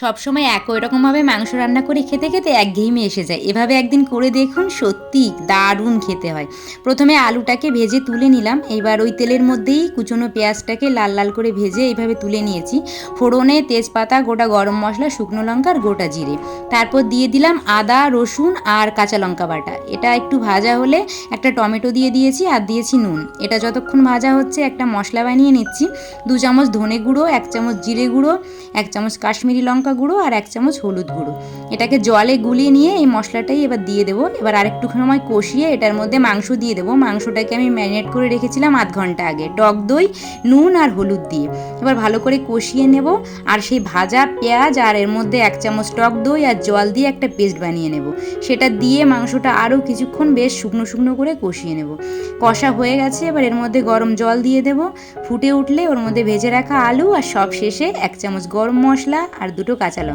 সবসময় একই রকমভাবে মাংস রান্না করে খেতে খেতে একঘেয়েমি এসে যায়। এভাবে একদিন করে দেখুন সত্যি দারুণ খেতে হয়। প্রথমে আলুটাকে ভেজে তুলে নিলাম। এবার ওই তেলের মধ্যেই কুচনো পেঁয়াজটাকে লাল লাল করে ভেজে এইভাবে তুলে নিয়েছি। ফোড়নে তেজপাতা, গোটা গরম মশলা, শুকনো লঙ্কা আর গোটা জিরে। তারপর দিয়ে দিলাম আদা, রসুন আর কাঁচা লঙ্কা বাটা। এটা একটু ভাজা হলে একটা টমেটো দিয়ে দিয়েছি আর দিয়েছি নুন। এটা যতক্ষণ ভাজা হচ্ছে একটা মশলা বানিয়ে নিচ্ছি। দু চামচ ধনে গুঁড়ো, এক চামচ জিরে গুঁড়ো, এক চামচ কাশ্মীরি লঙ্কা গুঁড়ো আর এক চামচ হলুদ গুঁড়ো। এটাকে জলে গুলিয়ে নিয়ে এই মশলাটাই এবার দিয়ে দেবো। এবার আরেকটু সময় কষিয়ে এটার মধ্যে মাংস দিয়ে দেবো। মাংসটাকে আমি ম্যারিনেট করে রেখেছিলাম আধ ঘণ্টা আগে। টক দই, নুন আর হলুদ দিয়ে। এবার ভালো করে কষিয়ে নেব আর সেই ভাজা পেঁয়াজ আর এর মধ্যে এক চামচ টক দই আর জল দিয়ে একটা পেস্ট বানিয়ে নেব। সেটা দিয়ে মাংসটা আরও কিছুক্ষণ বেশ শুকনো শুকনো করে কষিয়ে নেব। কষা হয়ে গেছে, এবার এর মধ্যে গরম জল দিয়ে দেব। ফুটে উঠলে ওর মধ্যে ভেজে রাখা আলু আর সব শেষে এক চামচ গরম মশলা আর দুটো কাঁচা লঙ্কা